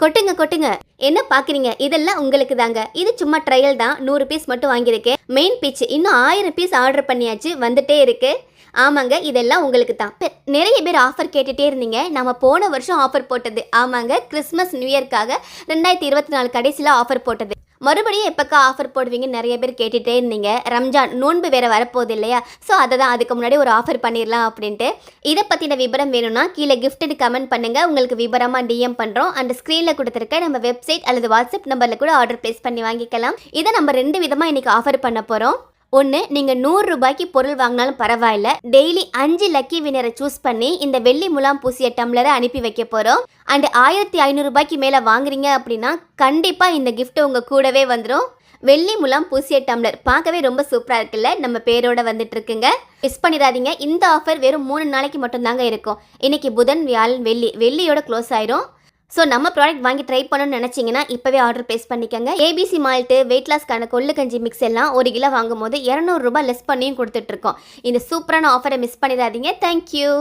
கொட்டுங்க கொட்டுங்க. என்ன பாக்குறீங்க? இதெல்லாம் உங்களுக்கு தாங்க. இது சும்மா ட்ரையல் தான். நூறு பீஸ் மட்டும் வாங்கியிருக்கேன். மெயின் பீச் இன்னும் ஆயிரம் பீஸ் ஆர்டர் பண்ணியாச்சு. வந்துட்டே இருக்கு. ஆமாங்க இதெல்லாம் உங்களுக்கு தான். நிறைய பேர் ஆஃபர் கேட்டுகிட்டே இருந்தீங்க. நம்ம போன வருஷம் ஆஃபர் போட்டது. ஆமாங்க கிறிஸ்மஸ் நியூ இயர்க்காக ரெண்டாயிரத்தி இருபத்தி நாலு கடைசியில் ஆஃபர் போட்டது. மறுபடியும் எப்பக்கா ஆஃபர் போடுவீங்க? நிறைய பேர் கேட்டுகிட்டே இருந்தீங்க. ரம்ஜான் நோன்பு வேறு வரப்போகுது இல்லையா? ஸோ அதை தான் அதுக்கு முன்னாடி ஒரு ஆஃபர் பண்ணிடலாம் அப்படின்ட்டு. இதை பற்றின விபரம் வேணும்னா கீழே கிஃப்ட்டு கமெண்ட் பண்ணுங்கள் உங்களுக்கு விபரமாக டிஎம் பண்ணுறோம் அந்த ஸ்க்ரீனில் கொடுத்துருக்க நம்ம வெப்சைட் அல்லது வாட்ஸ்அப் நம்பரில் கூட ஆர்டர் ப்ளேஸ் பண்ணி வாங்கிக்கலாம். இதை நம்ம ரெண்டு விதமாக இன்றைக்கி ஆஃபர் பண்ண போகிறோம் ஒன்று நீங்கள் நூறு ரூபாய்க்கு பொருள் வாங்கினாலும் பரவாயில்ல. டெய்லி அஞ்சு லக்கி வினரை சூஸ் பண்ணி இந்த வெள்ளி முலாம் பூசிய டம்ளரை அனுப்பி வைக்க போகிறோம் அண்ட் ஆயிரத்தி ஐநூறுரூபாய்க்கு மேலே வாங்குறீங்க அப்படின்னா கண்டிப்பாக இந்த கிஃப்ட் உங்கள் கூடவே வந்துடும் வெள்ளி முலாம் பூசிய டம்ளர் பார்க்கவே ரொம்ப சூப்பராக இருக்குல்ல? நம்ம பேரோட வந்துட்டு இருக்குங்க மிஸ் பண்ணிடாதீங்க. இந்த ஆஃபர் வெறும் மூணு நாளைக்கு மட்டும்தாங்க இருக்கும். இன்னைக்கு புதன் வியாழன் வெள்ளி. வெள்ளியோட க்ளோஸ் ஆயிரும். ஸோ நம்ம ப்ராடக்ட் வாங்கி ட்ரை பண்ணணும்னு நினச்சிங்கன்னா இப்போவே ஆர்டர் ப்ளேஸ் பண்ணிக்கோங்க. ஏபிசி மால்ட்டு வெயிட் லாஸ்க்கான கொள்ளு கஞ்சி மிக்ஸ் எல்லாம் ஒரு கிலோ வாங்கும் போது இரநூறுபா லெஸ் பண்ணியும் கொடுத்துட்ருக்கோம் இந்த சூப்பரான ஆஃபரை மிஸ் பண்ணிடாதீங்க. தேங்க்யூ